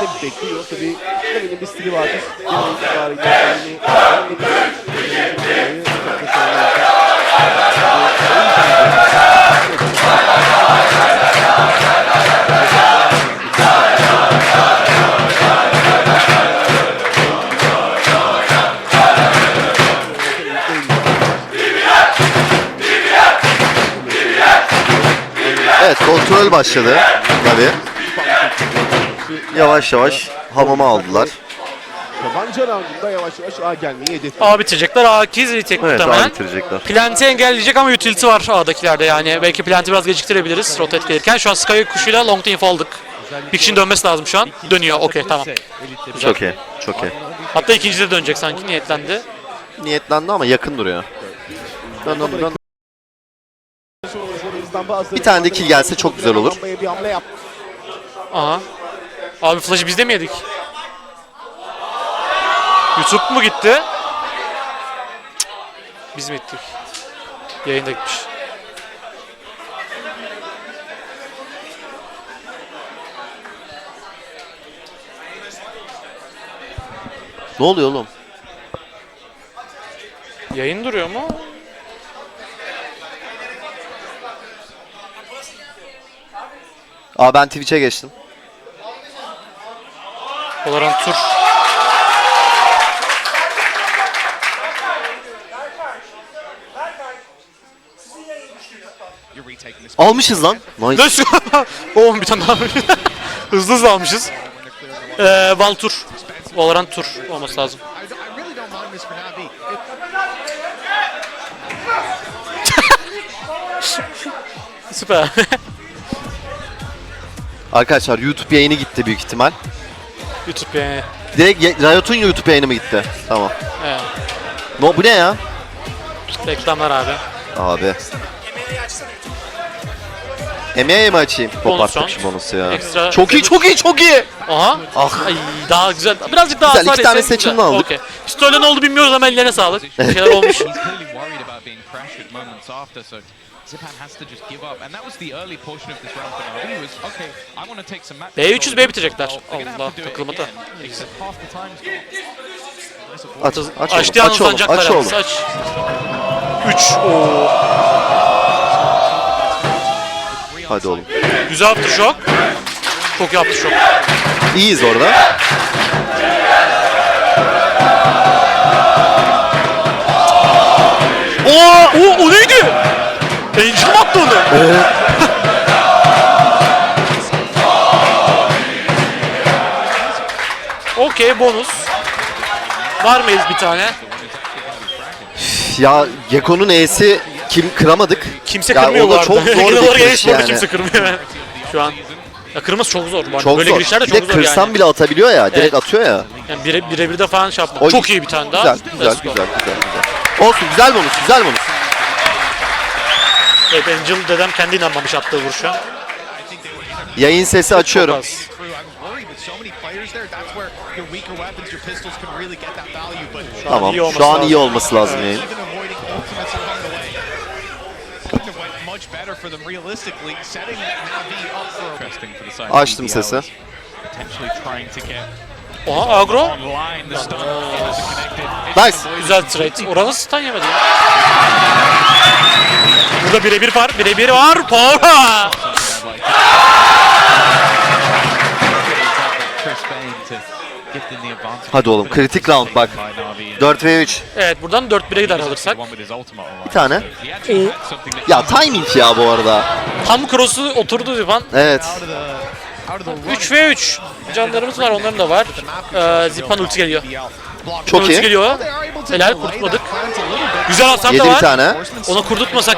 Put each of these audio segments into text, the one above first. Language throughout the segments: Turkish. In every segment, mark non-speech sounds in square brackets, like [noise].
birlikte bekliyor. Tabii Emin'in bir stili vardır. Genel. Evet kontrol başladı. Tabii. Yavaş yavaş hamama aldılar. Tabanca roundunda yavaş yavaş A gelmeyi hedef. A bitirecekler. A 2 retake Evet muhtemelen. daha bitirecekler. Plant'i engelleyecek ama utility var A'dakilerde yani. Belki Plant'i biraz geciktirebiliriz rotate gelirken. Şu an Sky kuşuyla long info aldık. Bir kişinin dönmesi lazım şu an. Dönüyor. Okey tamam. Çok iyi. Çok iyi. Hatta ikinci de dönecek sanki niyetlendi. Niyetlendi ama yakın duruyor. Dön, dön, dön. Bir tane de kill gelse çok güzel olur. Bir hamle yap. Aha. Abi flash'ı biz de mi yedik? YouTube mu gitti? Cık. Biz mi gittik? Yayında gitmiş. Ne oluyor oğlum? Yayın duruyor mu? Aa ben Twitch'e geçtim. Valorant tur. Almışız lan. Nice. [laughs] Oğlum bir tane daha. [laughs] hızlı hızlı almışız. Ee, Val tur. Valorant tur olması lazım. [laughs] Süper. Arkadaşlar YouTube yayını gitti büyük ihtimal. YouTube yani. Direkt ye- Riot'un YouTube yayını mı gitti? Tamam. Evet. No, bu ne ya? Reklamlar abi. Abi. Emeğe mi açayım? Bonus Koparttık round. şu bonusu ya. Ekstra- Çok iyi çok iyi çok iyi. Aha. Ah. Ay daha güzel. Birazcık daha Güzel, hasar iki tane yese seçimini aldık. Okey. Pistolle ne oldu bilmiyoruz ama ellerine sağlık. Bir şeyler [laughs] olmuş. He's clearly worried about being pressured moments after, so Zipan has to just give up. And that was the early portion of this round for Navi was, okay, I want to take some match B300 control. B bitirecekler. Allah, takılmadı. Aç, aç. Açtı Aç yalnız Aç yalnız. oğlum. Aç. 3. Oo. Hadi oğlum. Güzel aftershock. Çok iyi aftershock. İyiyiz orada. Oo, o, o neydi? Angel mi attı onu? Okey bonus. Var mıyız bir tane? Ya Gekko'nun E'si kim kıramadık. Kimse Ya kırmıyor o bu da arada. çok zor [laughs] Genel bir olarak kırış e-sporda yani. kimse kırmıyor. [laughs] Şu an. Ya kırması çok zor. bu arada. Çok Böyle zor. girişler de Bir çok de zor kırsan yani. bile atabiliyor ya. Direkt atıyor ya. Yani bire, birebir de falan şey yaptı. Çok iyi bir tane daha. Güzel, güzel, güzel, güzel, güzel. Olsun, güzel bonus, güzel bonus. Evet Angel dedem kendi inanmamış attığı vuruşa. Yayın sesi açıyorum. Tamam, iyi olması şu an lazım. iyi olması lazım yayın. Açtım sesi. Oha agro. Nice. Güzel trade. Oranı stun yemedi ya. Burada birebir var. Birebir var. Advantage. Hadi oğlum, kritik round bak. By Navi and 4 ve 3. Evet buradan 4-1'e gider alırsak. Bir tane. That Ya timing ya bu arada. Tam cross'u oturdu Zipan. Evet. out of the out of the 3 ve 3. Canlarımız var onların da var. Ee, Zipan ulti geliyor. Çok iyi. geliyor. Helal kurtulmadık. Güzel hasar Yedi da bir var. tane. Onu kurdurtmasak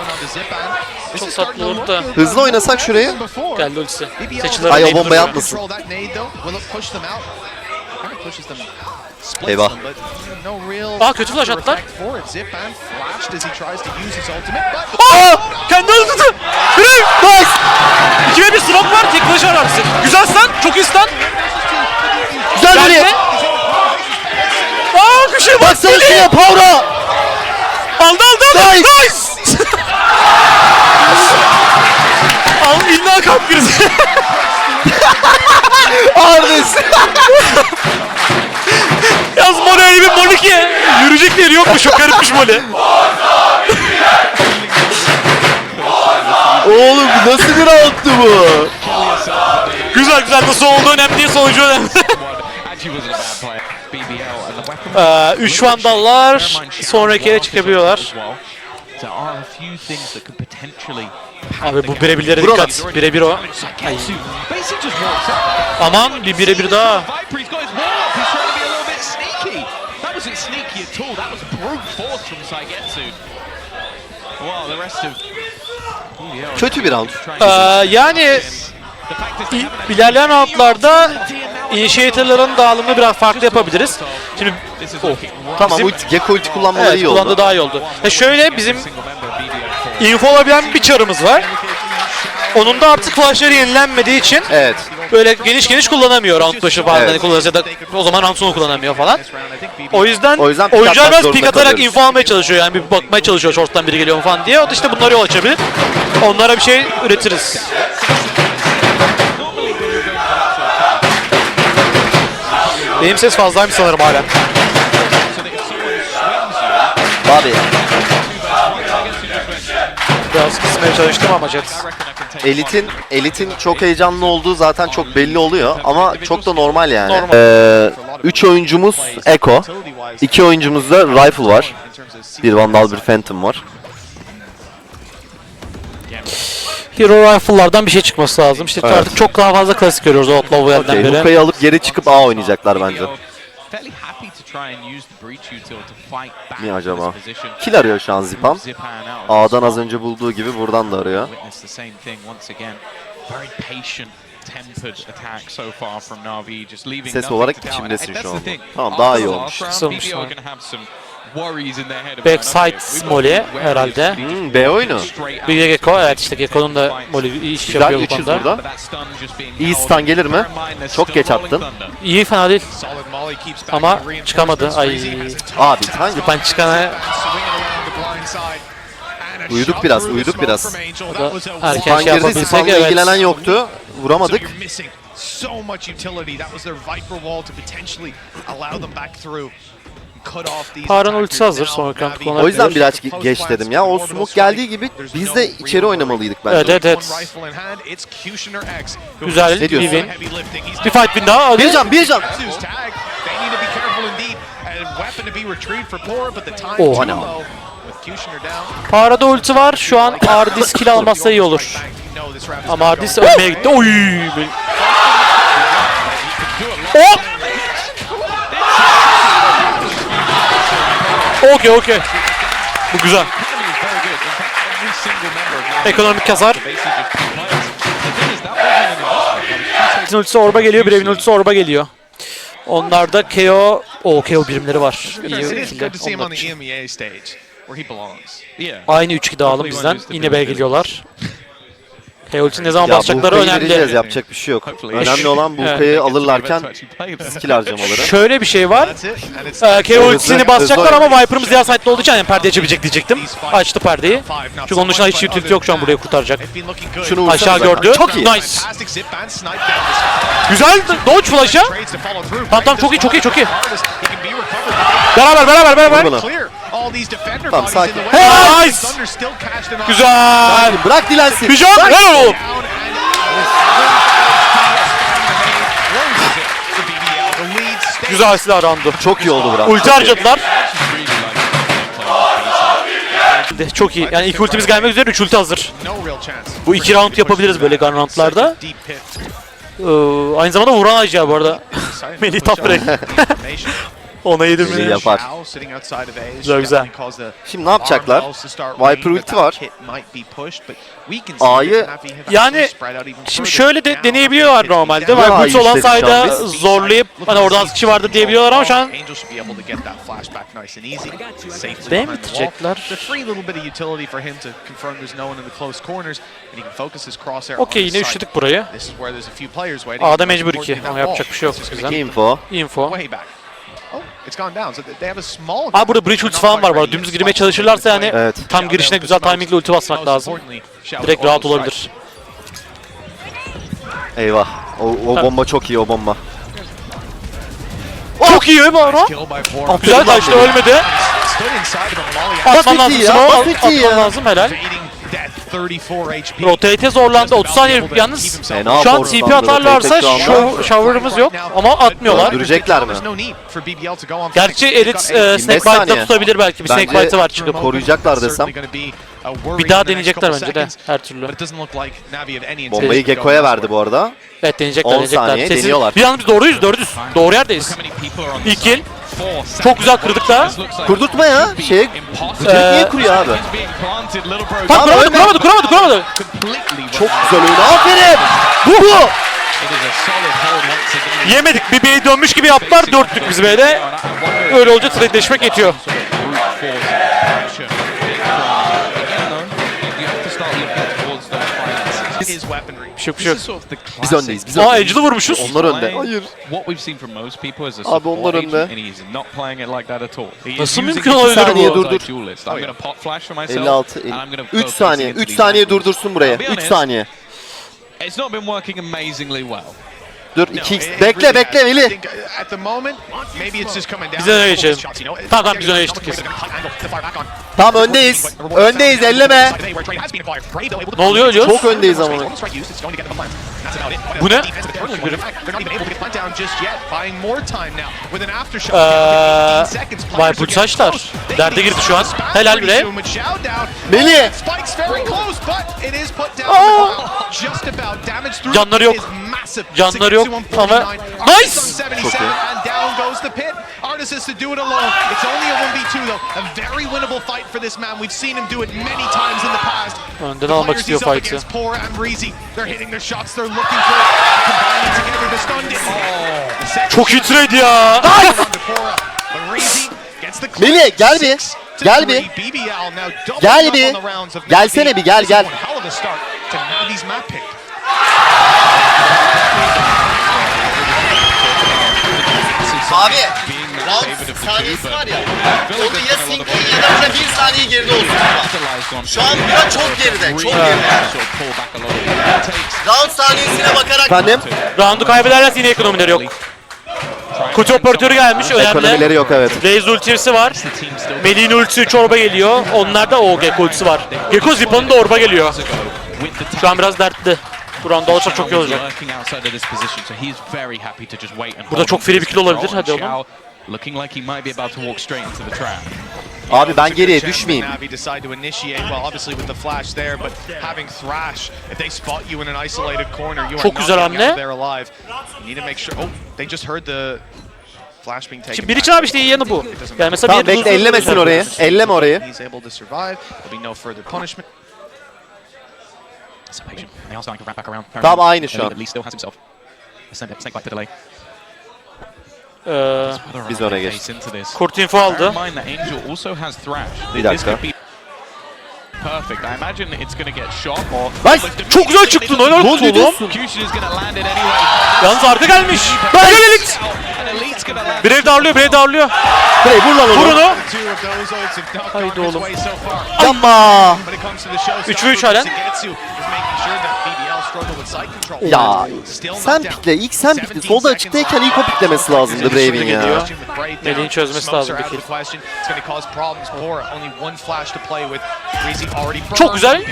çok tatlı olurdu da. Hızlı oynasak şurayı. Geldi ultisi. Seçileri Ay o bombayı atmasın. Eyvah. Aa, kötü flash attılar. Aa! Kendi öldürdü. Bire! Nice. 2 ve 1 smoke var. Tek flash var abisi. Güzel stun. Çok iyi stun. Güzel Geldi. buraya köşeye bak Baksana Deli. şuraya Pavra. Aldı aldı aldı. Nice. nice. [laughs] Al inna kalp krizi. Arnes. Yaz Mono öyle bir Mono ki. Yürüyecek bir yeri yokmuş. Çok garipmiş Mono. [laughs] Oğlum nasıl bir alttı bu? Güzel güzel nasıl oldu önemli değil sonucu önemli. [laughs] Ee, üç vandallar sonraki yere çıkabiliyorlar. Abi bu birebirlere dikkat. Birebir o. Up. Aman bir birebir daha. Kötü bir round. Ee, yani ilerleyen roundlarda initiator'ların dağılımını biraz farklı yapabiliriz. Şimdi oh, Tamam Bizim- ulti, Gekko ulti kullanmaları evet, iyi kullandı oldu. daha iyi oldu. E şöyle bizim info olabilen bir çarımız var. Onun da artık flashları yenilenmediği için Evet. böyle geniş geniş kullanamıyor round başı falan. Evet. Hani kullanırsa ya da o zaman round sonu kullanamıyor falan. O yüzden, O yüzden oyuncular biraz pik atarak kalıyoruz. info almaya çalışıyor. Yani bir bakmaya çalışıyor short'tan biri geliyor mu falan diye. O da işte bunlara yol açabilir. Onlara bir şey üretiriz. Benim ses fazlaymış sanırım hala. Abi Biraz kısmaya çalıştım ama Jet. elitin elitin çok heyecanlı olduğu zaten çok belli oluyor ama çok da normal yani. Normal. Ee, üç oyuncumuz Echo, iki oyuncumuzda Rifle var. Bir Vandal, bir Phantom var. Hero Rifle'lardan bir şey çıkması lazım. İşte Evet. artık çok daha fazla klasik görüyoruz Outlaw Well'den Okay, beri. Hookah'yı alıp geri çıkıp A oynayacaklar bence. Niye in acaba? Kill arıyor şu an Zipan. A'dan az önce bulduğu gibi buradan da arıyor. Ses olarak içimdesin şu thing. Tamam, daha iyi olmuş. round, Backside Molly herhalde. Hmm, B oyunu. Bir de Gekko evet işte Gekko'nun da Molly iş Güzel, yapıyor bu 300 konuda. burada. İyi stun gelir mi? Çok geç attın. İyi fena değil. Ama çıkamadı. Ay. Abi hangi Zipan çıkana Uyuduk biraz, uyuduk biraz. erken şey girdi, yapabilsek evet. ilgilenen yoktu. Vuramadık. so much utility. That was their Viper wall to potentially allow them back through. Harun ultisi hazır, sonra kamp Navi- kullanabilir. O yüzden biraz ge- geç dedim ya. O smoke geldiği gibi biz de içeri oynamalıydık Evet bence. evet evet. Who Güzel bir win. Bir fight win daha. Bir can, bir can. Oha ne. Parada ulti var. Şu an Ardis kill almazsa iyi olur. Ama Ardis ölmeye gitti. Oy! Hop! Okey okey. Bu güzel. Economy is very good. In fact, every single member of Navi Ekonomik kazar. basically just keep players. The thing is, that wasn't an investment. That was two Ardis'in ultisi orba geliyor. Birevin ultisi orba geliyor. Onlarda KO... O KO birimleri var. İyi ikili. belongs. Yeah. Aynı 3-2 dağılım bizden. Yine B'ye KO ultisi ne zaman Ya basacakları Uka'yı vereceğiz önemli. yapacak bir şey yok. Önemli olan bu Evet. Uka'yı alırlarken skill harcamaları. Şöyle bir şey var. Ee, Hızlı- ultisini basacaklar ama Viper'ımız diğer side'de olduğu için yani perde açabilecek diyecektim. Açtı perdeyi. Çünkü onun dışında hiç utility yok şu an burayı kurtaracak. Şunu Aşağı gördü. Çok iyi. Nice. Güzel dodge flash'a. Tamam, tamam, çok iyi, çok iyi, çok iyi. Beraber beraber beraber. Vur. Clear. All these defender Tamam, bodies sakin. in the way. Hey, nice. Güzel. Bırak dilensin. The lead stays. Güzel silah roundu. Çok iyi oldu Burak. Ulti harcadılar. De, Çok iyi. Yani ilk ultimiz gelmek üzere 3 ulti hazır. Bu iki round yapabiliriz böyle gun roundlarda. Ee, aynı zamanda vuran Ajya bu arada. [laughs] Melih top break. Ona yedim Melih mi? yapar. Güzel, güzel. Şimdi ne yapacaklar? Viper ulti var. A'yı- Yani Şimdi şöyle de deneyebiliyorlar normalde. Viper ulti olan işledik şu an sayda zorlayıp hani orada az kişi vardı diyebiliyorlar ama şu an B mi behind the wall. bitirecekler? The free little bit of utility for him to confirm there's no one in the close corners and he can focus his crosshair Okey yine üşledik burayı. A'da mecbur iki. Ama yapacak bir şey yok. Güzel. Info. Info. Way back. Oh, it's gone down. So they have a small. Aa burada bridge ulti falan var. Var. Dümdüz girmeye çalışırlarsa yani Evet. tam girişine güzel timingle ulti basmak lazım. Direkt rahat olabilir. Eyvah. O, o bomba çok iyi o bomba. Çok iyi Bora. Güzel kaçtı ölmedi. Atman lazım. ya, atman lazım helal. Rotate'e zorlandı. 30 saniye yalnız. Fena Şu an. TP atarlarsa Rotate şu show, shower'ımız yok ama atmıyorlar. Öldürecekler mi? Gerçi Erit e, Snake 25 Bite'da saniye. tutabilir belki. Bir Bence Bite'ı var çıkıp. koruyacaklar desem. Bir daha deneyecekler bence de her türlü. Bombayı Gekko'ya verdi bu arada. Evet deneyecekler 10 deneyecekler. saniye Sessiz- deniyorlar. Bir an biz doğruyuz dördüz. Doğru yerdeyiz. İlk kill. Çok güzel kırdık da. Kurdurtma ya. Şey, Ee, niye kuruyor abi? Tam kuramadı kuramadı kuramadı kuramadı. Çok güzel oyun. Aferin. Bu bu. Yemedik. Bir B'ye dönmüş gibi yaptılar. Dörtlük biz B'de. Öyle olunca trade'leşmek yetiyor. Yok bir şey yok. Biz öndeyiz. Biz Aa öndeyiz. Angel'ı vurmuşuz. Onlar önde. Hayır. What we've seen from most people is a Abi onlar önde. agent and he's not playing it like that at all. He is Nasıl mümkün olabilir saniye bu? dur, dur. as a duelist. I'm gonna pop flash for myself 56. and I'm gonna 3 focus saniye. into 3 these saniye durdursun buraya. Be 3 honest. saniye. It's not been working amazingly well. Dur 2x. Bekle bekle Veli. Biz öne geçelim. Tamam tamam biz öne geçtik kesin. Tamam öndeyiz. Öndeyiz elleme. Ne oluyor ölüyoruz? Çok öndeyiz ama. Bu ne? Eee, Viper saçlar. Derde girdi şu an. Helal bile. Melih. Canları yok. Canları yok ama- Nice! Çok iyi. And down goes the pit. Artis has to do it alone. It's only a 1v2 though. A very winnable fight for this man. We've seen him do it many times in the past. Önden The almak istiyor fight'ı. Pora and Breezy. They're hitting their shots. They're looking for it. Combining together the stun. The second Çok iyi trade ya. to. Melih, gel bir. To Gel bir. Gel bir. Gelsene bir, gel, gel. Abi. Round saniyesi var ya. There's ya been a lot of Sinki ya da burada bir saniye geride olsun. on. Şu an bira çok geride. Çok geride. Round saniyesine bakarak. Efendim? Round'u kaybederlerse yine ekonomileri yok. Kutu operatörü gelmiş Ekonomileri önemli. yok evet. Raze ultisi var. Melih'in ultisi 3 orba geliyor. Onlarda o Gekko ultisi var. Gekko Zippa'nın da orba geliyor. Şu an biraz dertli. Bu round olursa çok iyi olacak. Burada çok free bir kill olabilir. Hadi oğlum. Xiao Looking like he might be about to walk straight into the trap. Abi ben geriye düşmeyeyim. that Navi decide to initiate, well obviously with the flash there, but having Thrash, if they spot you in an isolated corner, you are Çok güzel hamle. of there alive. You need to make sure, oh, they just heard the flash being taken Şimdi biri back. için abi işte iyi yanı bu. Yani mesela Tamam bir bekle ellemesin orayı. Elleme orayı. Tamam aynı şu an. At least still has himself. Snake, snake bite to delay. Ee, Biz Face geçtik. kurt info aldı. in mind that Angel also has Thrash. Bir This dakika. could be perfect. I imagine it's going to get shot or... Nice! Çok güzel çıktın Ne olsun oğlum. diyorsun? İt anyway. Yalnız arka gelmiş. Helal Elit. And Elite's going to land Brave darlıyor, Brave darlıyor. Play vur lan Vur onu. onu. Have not Haydi oğlum. way so far. Yapma. When Ya sen down. pikle. ilk sen pikle. Solda açıktayken ilk o piklemesi lazımdı Brave'in ya. Melih'in çözmesi lazım bir kill. Çok güzel.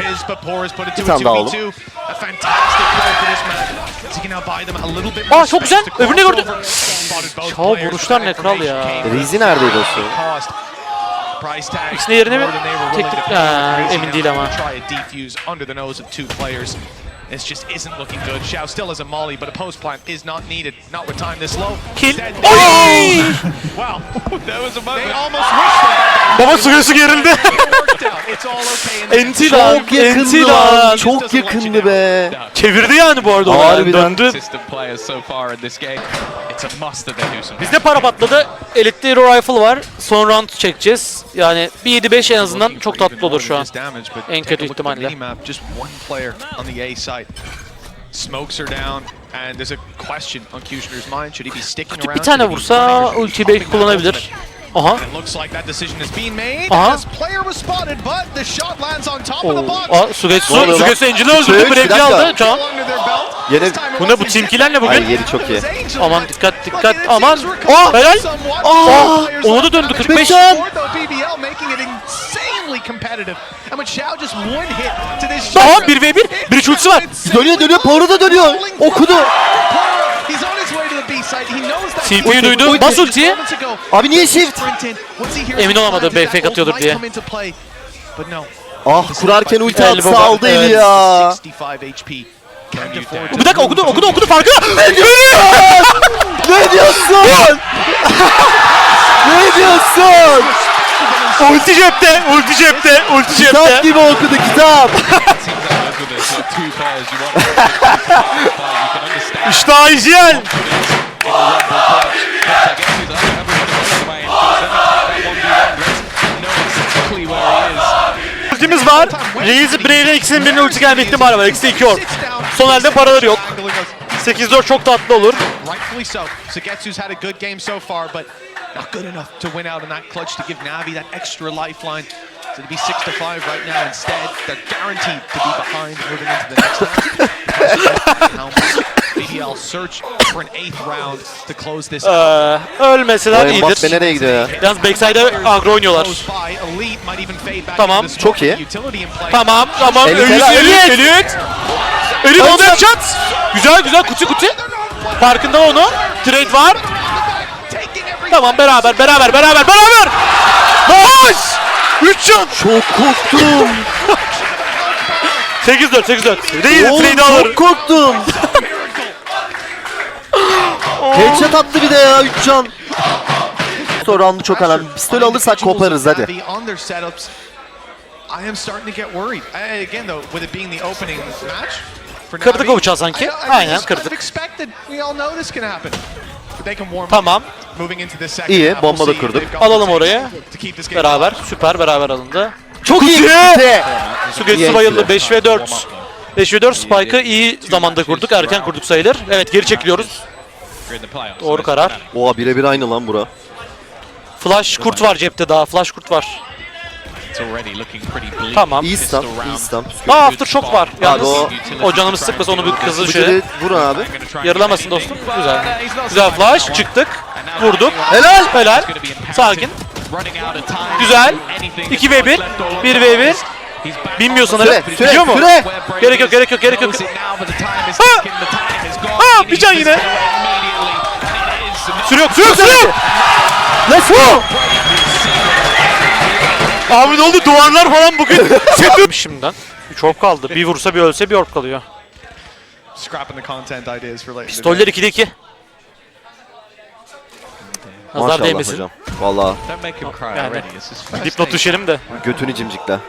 Bir tane daha oğlum. Aa, çok güzel. Öbürünü gördüm. Şao vuruşlar ne kral ya. Rizi neredeydi o? İkisinin yerine mi? Teknik- Ha, emin değil ama. This just isn't looking good. Xiao still has a molly, but a post plant is not needed. Not with time this low. Kill. Instead, Oy! Wow. There was a They moment. almost wished them. Baba suyası gerildi. Enti lan. Çok yakındı lan. lan. Çok yakındı be. Çevirdi yani bu arada. onu. Harbiden. Döndü. System players so far in this game. It's a must that they do something. Bizde para patladı. Elite Hero Rifle var. Son round çekeceğiz. Yani bir 7-5 en azından çok tatlı olur şu an. En kötü ihtimalle. Side. Smokes are down and there's a question on Kushner's mind. Should he be sticking Bir around? tane he be vursa ultiyi belki kullanabilir. Aha. It looks like that decision is being made. Uh-huh. This player was spotted, but the shot lands on top of the box. Aa, Sugetsu? Sugetsu Angel'ı öldürdü. Bir dakika. aldı. Can. İt Bu ne bu wasn't teamkilerle bugün? Ay yeri çok iyi. Aman dikkat dikkat aman. Oh recovered helal. Aa, onu on da döndü damage 45. shot. 1v1. Bir üç ultisi var. Dönüyor dönüyor Power da dönüyor. Okudu. He's on his way to the B site. He knows that TP'yi he- duydu. Bas ultiyi. Abi niye shift? Emin olamadı, flag, fake that atıyordur ult diye. Ah kurarken ulti atsa aldı eli ya. 65 HP. Can't afford to Bir dakika okudu okudu okudu farkı. [laughs] Ne diyorsun? [laughs] ne diyorsun? [laughs] Ulti cepte, ulti cepte, ulti Kitap cepte. gibi okudu kitap. İşte Ayjel. in the Rumble clutch. But I guess he's like everybody else away and goes then that 1v1 let's know exactly where he is. Ultimiz var. Reis Brave'e ikisinin birinin ulti gelme ihtimali var. Eksi 2 ork. Son elde paraları yok. 8-4 çok tatlı olur. Not good enough to win out in that clutch to give Navi that extra lifeline. So to be six to five right now. Instead, they're guaranteed to be behind moving into the next round. [laughs] BBL search for an eighth round to close this. Ee, ölmeseler Mbappe iyidir. nereye gidiyor ya? Yalnız backside'e agro oynuyorlar. Close by. Elite might even fade back Tamam, into the çok iyi. with utility in play. Tamam tamam. Elit, Elit, helal, Elit, Elit. Elit. Elit oldu headshot. Güzel güzel kuti kuti. Farkında onu. Trade var. Tamam beraber beraber beraber beraber. Nice. 3 can. Çok korktum. 8-4 8-4. Reis trade'i alır. çok korktum. Headshot attı bir de ya 3 can. Sonra roundu çok önemli. Pistol alırsak koparız hadi. I am starting to get worried. I- Again though, with it being the opening match Kırdık o bıçağı sanki. Aynen, kırdık. Tamam. İyi, bomba da kırdık. Alalım oraya. Beraber. Süper beraber alındı. Çok iyi. Sugetsu bayıldı. 5 ve 4. 5 ve 4 Spike'ı iyi zamanda kurduk. Erken kurduk sayılır. Evet geri çekiliyoruz. Doğru karar. Oha birebir aynı lan bura. Flash kurt var cepte daha. Flash kurt var. Tamam. İyi stun, iyi stun. Aa aftershock var. Yalnız o- o canımız sıkmasın onu bir Bu şöyle. dedi vur abi. Yarılamasın dostum. Güzel. Güzel flash. Çıktık. Vurduk. Helal. Helal. Sakin. Güzel. 2 v 1. 1 v 1. Bilmiyor sanırım. Süre, süre, Biliyor mu? süre. Gerek yok, gerek yok, gerek yok. Aa, bir can yine. Süre yok, süre yok, süre yok. Let's go. Abi ne oldu? Duvarlar falan bugün. [laughs] Setim. Şimdiden. 3 ork kaldı. Bir vursa bir ölse bir ork kalıyor. Pistoller 2'de 2. Nazar Maşallah değmesin. hocam. Valla Yani. Dipnot düşelim de. götünü cimcikle. [laughs]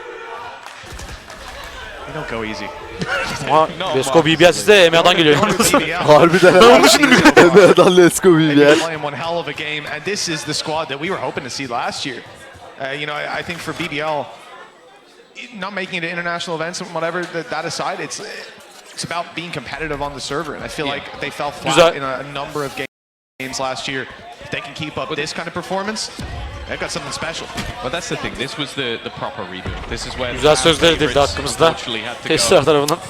Ama Vesko BBL size EMA'dan geliyor. [laughs] Harbiden Ben onu let's go They've been BBL. playing one hell of a game, and this is the squad that we were hoping to see last year. Uh, you know, I, I think for BBL, not making it to international events and whatever that, that aside, it's it's about being competitive on the server, and I feel like they fell flat Güzel. in a, a number of games last year. If they can keep up this kind of performance, they've got something special. But that's the thing. This was the the proper reboot. This is where Güzel the sözler favorites edildi unfortunately had to go. Tarafından.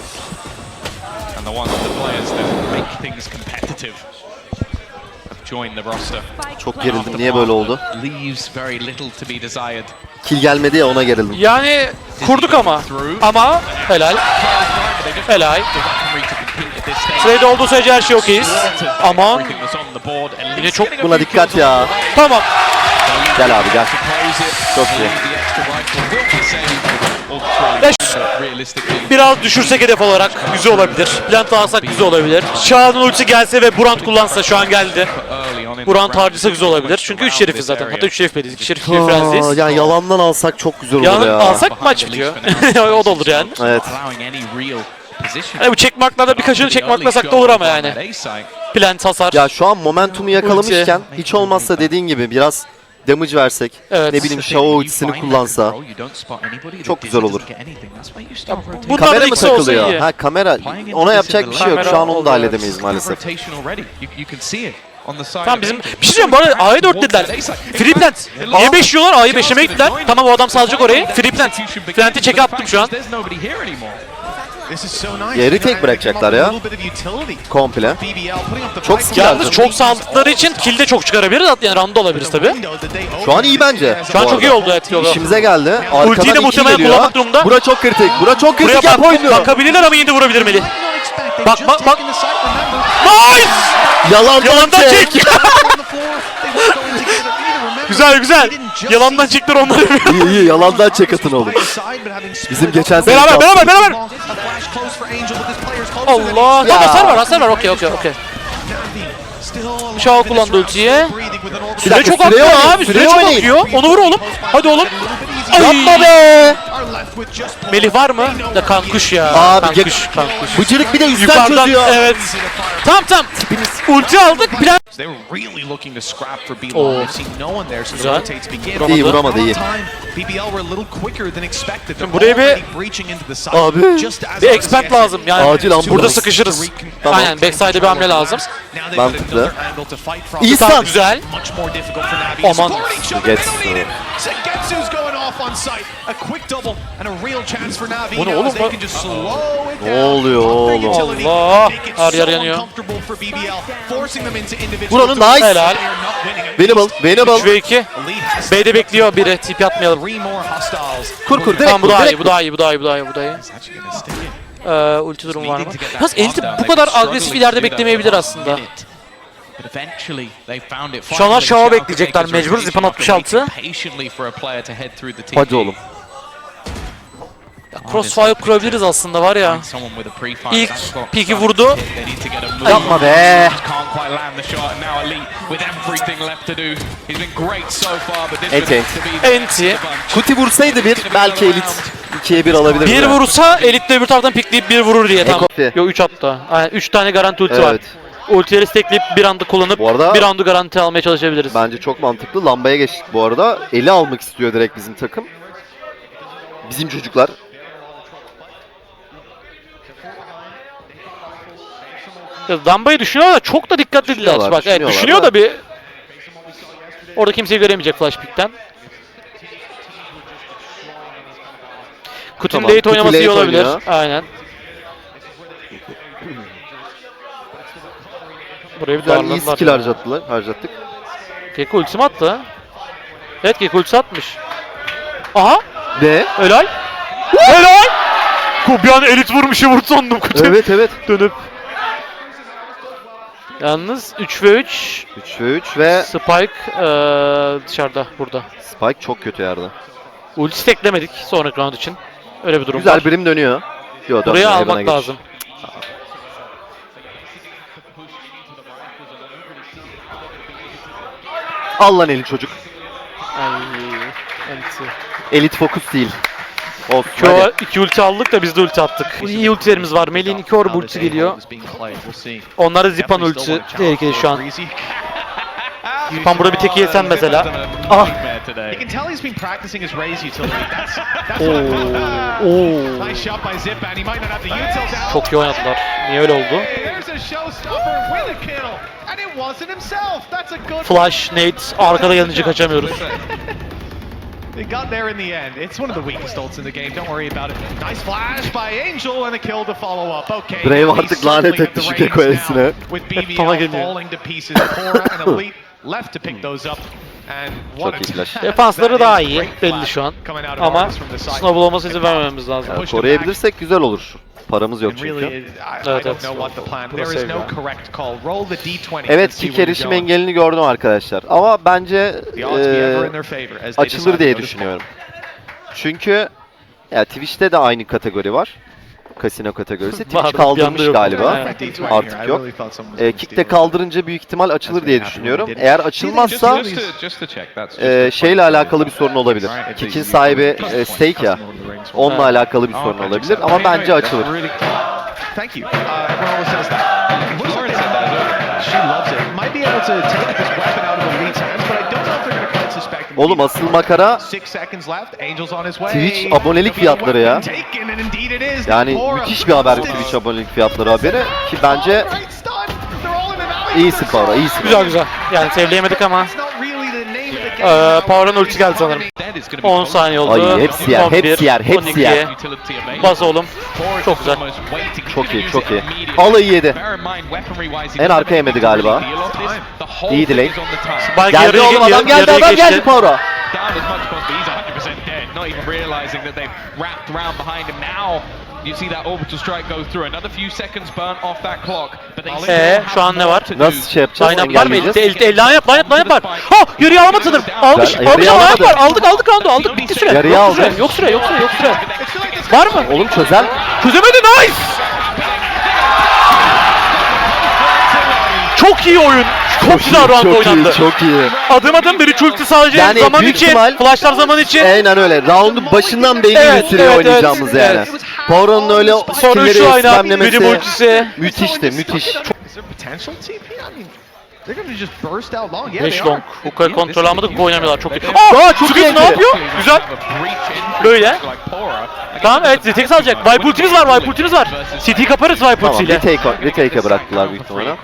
and the ones, the players that make things competitive Çok gerildim. Niye böyle oldu? Leaves very little to be desired. Kill gelmedi ya ona gerildim. Yani kurduk ama. Ama helal. Helal. Trade olduğu sürece her şey okeyiz. Aman. Yine çok Buna dikkat ya. Tamam. Gel abi gel. Çok iyi. Biraz düşürsek hedef olarak güzel olabilir. Plant alsak güzel olabilir. Şah'ın ultisi gelse ve Burant kullansa şu an geldi. Round, harcasa güzel olabilir. Çünkü 3 şerifiz zaten. Hatta 3 şerif. 2 şerif 2 frenziyiz. Aa, yani yalandan alsak çok güzel olur ya. alsak maç bitiyor. [laughs] o da olur yani. Evet. Hani bu checkmarklarda birkaçını checkmarklasak da olur ama yani. Plant hasar. Ya şu an momentumu yakalamışken hiç olmazsa dediğin gibi biraz damage versek, Evet. ne bileyim Shao ultisini kullansa çok güzel olur. Da kamera mı takılıyor? Ha kamera ona yapacak bir şey yok. Şu an onu da halledemeyiz maalesef. Tamam bizim bir şey söyleyeyim bu arada A'ya 4 dediler. Free plant. A'ya 5 yiyorlar A'ya 5'leme gittiler. Tamam o adam salacak orayı. Free plant. Plant'i çeke attım şu an. Know, tek bırakacaklar ya. Komple. Çok skill Yalnız çok saldıkları için kill de çok çıkarabiliriz. Yani round olabiliriz tabi. Şu an iyi bence. Şu an çok iyi oldu evet. Yoga. İşimize geldi. Ultiyi de Arkadan muhtemelen kullanmak durumunda. Bura çok kritik. Bura çok kritik. Buraya Yap bak, oynuyor. bakabilirler ama yine de vurabilir Melih. Bak, bak, bak. Nice! Yalandan, Yalandan çek. çek. [laughs] güzel güzel. Yalandan çektiler onları. iyi iyi [laughs] yalandan çek atın oğlum. Bizim geçen sene Beraber, beraber, beraber. Allah. Tamam hasar var hasar var. Okey okey okey. Şah kullandı ultiyi. Süre dakika, çok süre akıyor oynayın, abi. süre çok oynayın. akıyor. Onu vur oğlum. Hadi oğlum. Yapma be. Melih var mı? Da kankuş ya. Abi, kankuş, kankuş. Bıcırık bir de üstten Yukarıdan çözüyor. evet. Tamam tamam. Ulti aldık. Plan They were really looking to scrap for B-Long. Oh. They've seen no one there, so the Güzel. rotates begin. İyi vuramadı iyi. Time, BBL were a little quicker than expected. They're buraya bir- already breaching into the side. Abi. Just as bir I was expert lazım. Yani Acil ambulans. burada sıkışırız. Tamam. Aynen backside'e bir hamle lazım. Now they've got Mantıklı. another angle to fight from. İyi Tamam san. güzel. Much more difficult for Navi. Aman. Getsu. don't need it. Going off on site. A quick double and a real chance for Navi. Bu ne now oğlum as they bu? can just slow it Ne down. oluyor Pump oğlum? utility, Allah. make it Her yer so yanıyor. uncomfortable for BBL, forcing them into individual Vur onu, nice. Helal. Venable, least. 3 Venable. ve 2. The lead has B'de bekliyor biri. TP atmayalım. Kur kur direkt Tamam bu daha iyi, bu daha iyi, bu daha iyi, bu daha iyi, bu daha iyi. Ee, ulti durum var mı? Yalnız Elite bu kadar agresif ileride beklemeyebilir aslında. Şu anlar Shao bekleyecekler, mecbur. Zipan after 66. waiting patiently Crossfire kurabiliriz aslında var ya. İlk piki vurdu. Yapma be. Enti. Enti. Kuti vursaydı bir belki elit 2'ye 1 alabilir. Bir vurursa Elite öbür taraftan pikleyip bir vurur diye tamam. Ekofi. Yo 3 hatta. Aynen 3 tane garanti ulti var. Evet. Ultileri stackleyip bir anda kullanıp Bu arada- bir roundu garanti almaya çalışabiliriz. Bence çok mantıklı. Lambaya geçtik bu arada. Eli almak istiyor direkt bizim takım. Bizim çocuklar. Ya Damba'yı düşünüyorlar da çok da dikkatliler. Düşünüyorlar, Bak evet düşünüyorlar düşünüyor da. bir Orada kimseyi göremeyecek flash pick'ten. Kutin Tamam, oynaması iyi olabilir. oynuyor. Aynen. Buraya bir Ben iyi darladılar. skill harcattılar, harcattık. Keko ultisi mi attı? Evet Keko ultisi atmış. Aha Ve helal. helal. Bir an elit vurmuş vurdu sandım Kutin. evet evet. Dönüp. Yalnız 3 ve 3 3 ve 3 ve Spike eee, dışarıda burada. Spike çok kötü yerde. Ulti steklemedik sonraki round için. Öyle bir durum Güzel var. birim dönüyor. Yo, Buraya almak geç. lazım. Al lan eli çocuk. Ay, enti. Elit fokus değil. Olsun İki, hadi. o- iki ulti aldık da biz de ulti attık. İyi ultilerimiz var. Melih'in iki orb ulti geliyor. Onlar da Zipan ulti tehlikeli şu an. [laughs] Zipan burada bir tek yesen mesela. Ah. You can tell he's been practicing his raise utility. That's, that's Oo. what [laughs] Oo. Nice shot by Zip, and he might not have the util down. Çok iyi oynadılar. Niye öyle oldu? Flash, Nate, arkada gelince kaçamıyoruz. They got there in the end. It's one of the weakest ults in the game. Don't worry about it. Nice flash by Angel and a kill to follow up. Okay. Brave artık lanet etti şu the Gekko reins now With [laughs] BBL falling to pieces. Cora and Elite left to pick those up. Çok iyi flash. [laughs] Defansları daha iyi belli şu an. Ama Argus from the side. snowball olması izin vermememiz lazım. Yani koruyabilirsek güzel olur. Paramız yok çünkü. Evet, evet. know what the plan. Burası There is no evren. correct call. Roll the D20. Evet kick erişim engelini gördüm arkadaşlar. Ama bence decide açılır diye düşünüyorum. Çünkü ya Twitch'te de aynı kategori var. Kasino kategorisi. [laughs] Twitch kaldırmış galiba. Evet. D20 Artık yok. E, kick de kaldırınca büyük ihtimal açılır diye düşünüyorum. Eğer açılmazsa e, şeyle alakalı bir sorun olabilir. Kick'in sahibi e, Stake ya. Onunla alakalı bir Oh, sorun olabilir ama bence açılır. Thank you. Uh, everyone always says that. Looks like they have that. She loves it. Might be able to take this weapon out of Elite's hands, Oğlum asıl makara. Twitch abonelik fiyatları ya. Yani müthiş bir haber. Twitch abonelik fiyatları haberi ki bence İyisin Power, iyisin. Güzel güzel. Yani sevleyemedik ama. Ee, Power'ın ulti geldi sanırım. 10 saniye oldu. Ay, hepsi yer, 11, hepsi yer, hepsi 12. yer. Bas oğlum. Çok güzel. Çok iyi, çok iyi. Alayı yedi. En arka yemedi galiba. İyi delay. Geldi oğlum adam geldi adam geçti. geldi Power'a. down as much as possible. He's 100% dead, not even realizing that they've wrapped around behind him. Now you see that orbital strike go through. Another few seconds burnt off that clock. But they Ee, şu an ne var? Nasıl şey yapacağız? Line up var mı? Engelleyeceğiz. El, el, line up, line up, line up var. Ha! Yarıya alamadı sanırım. Almış, Yarıya almış ama alamadı. var. Aldık, aldık roundu, aldık. Bitti süre. Yarıya yok aldı. Süre, yok süre, yok süre, yok süre. Var mı? Oğlum çözer. Çözemedi, nice! Çok iyi oyun. Çok güzel round çok oynandı. iyi, çok iyi. Adım adım bir ulti sadece Yani zaman için, ihtimal- flashlar zaman için. Aynen öyle. Round'un başından belli Evet, bir süre evet, oynayacağımız evet, yani. evet. Power'ın öyle Sonra skill'leri spamlemesi müthişti, müthiş. Is there potential TP? I mean, they're gonna just burst out long. Yeah, 5 they long. kontrol almadık, bu oynamıyorlar. Çok iyi. Aa, Aa, çok Sugis iyi. ne yapıyor? Güzel. Böyle. Tamam evet Zitex alacak. Vibe ultimiz var, Vibe ultimiz var. CT kaparız Vibe Tamam, ultiyle. retake, retake'e bıraktılar büyük ihtimalle.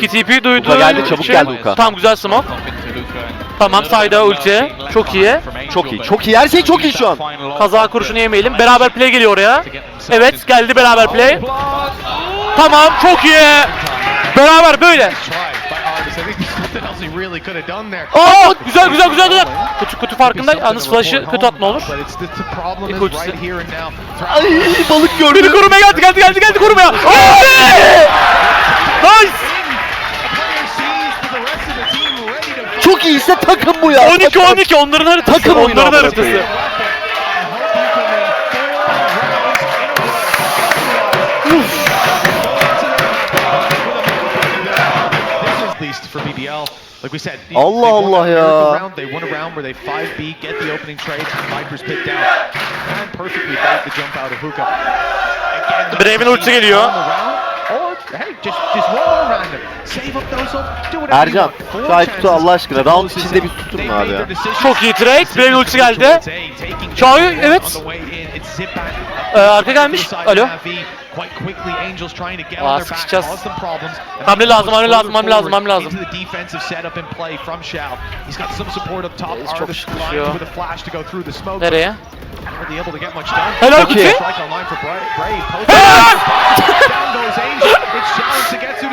İki TP duydu. Uka geldi, çabuk Şey- geldi Uka. Tamam güzel smoke. Tamam sayda ulti. Çok iyi. Çok iyi, çok iyi. Her şey çok iyi şu an. Kaza kurşunu yemeyelim. Beraber play geliyor oraya. Evet geldi beraber play. Tamam çok iyi. Beraber böyle. Aa güzel güzel güzel güzel. Kutu kutu farkında. Yalnız flash'ı kötü atma olur. İlk is ultisi. right here and now. Ay balık Beni gördü. korumaya geldi geldi geldi geldi korumaya. Nice. Çok iyi işte takım bu ya. 12 12 onların haritası. Takım onların haritası. for BBL, like we said, they- Allah they Allah ya. round. They won a round where they 5B, get the opening trade, Viper's pit down, and perfectly bait the jump out of Hookah. Brave'in ultisi geliyor. the Ercan, şu ayıp tutu chances Allah aşkına. Round içinde bir tutun They abi ya. Çok iyi trade. Brave ultisi geldi. Çağrı, evet. the. Ee, arka gelmiş. Alo. Quite quickly, Angels trying to get Aa, on their back, sıkışacağız. Hamle lazım, hamle lazım, hamle lazım, hamle lazım. Into the defensive setup and play from Shao. He's got some support up top. Reis çok sıkışıyor. lines with a flash to go through the smoke. Nereye? Hardly able to get much done. Helal kutu. Helal!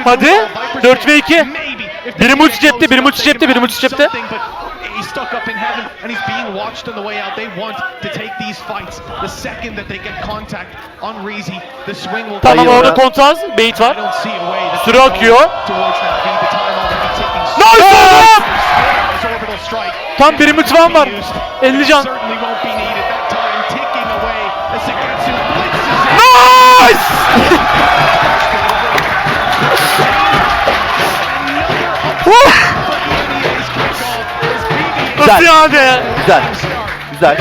Hadi. duel. Viper's 4 ve 2. Maybe. If Biri multi cepte, biri multi cepte, biri multi cepte. Something, but He's stuck up in heaven and he's being watched on the way out. They want to take these fights. The second that they get contact on Reezy, the swing will Tamam orada kontaz. Bait var. don't see a way that Süre akıyor. Towards Navi, the time already ticking. Nice oğlum! His orbital strike. Tam bir mutfağım var. 50 can. Certainly BB Nasıl yani? Güzel. Güzel.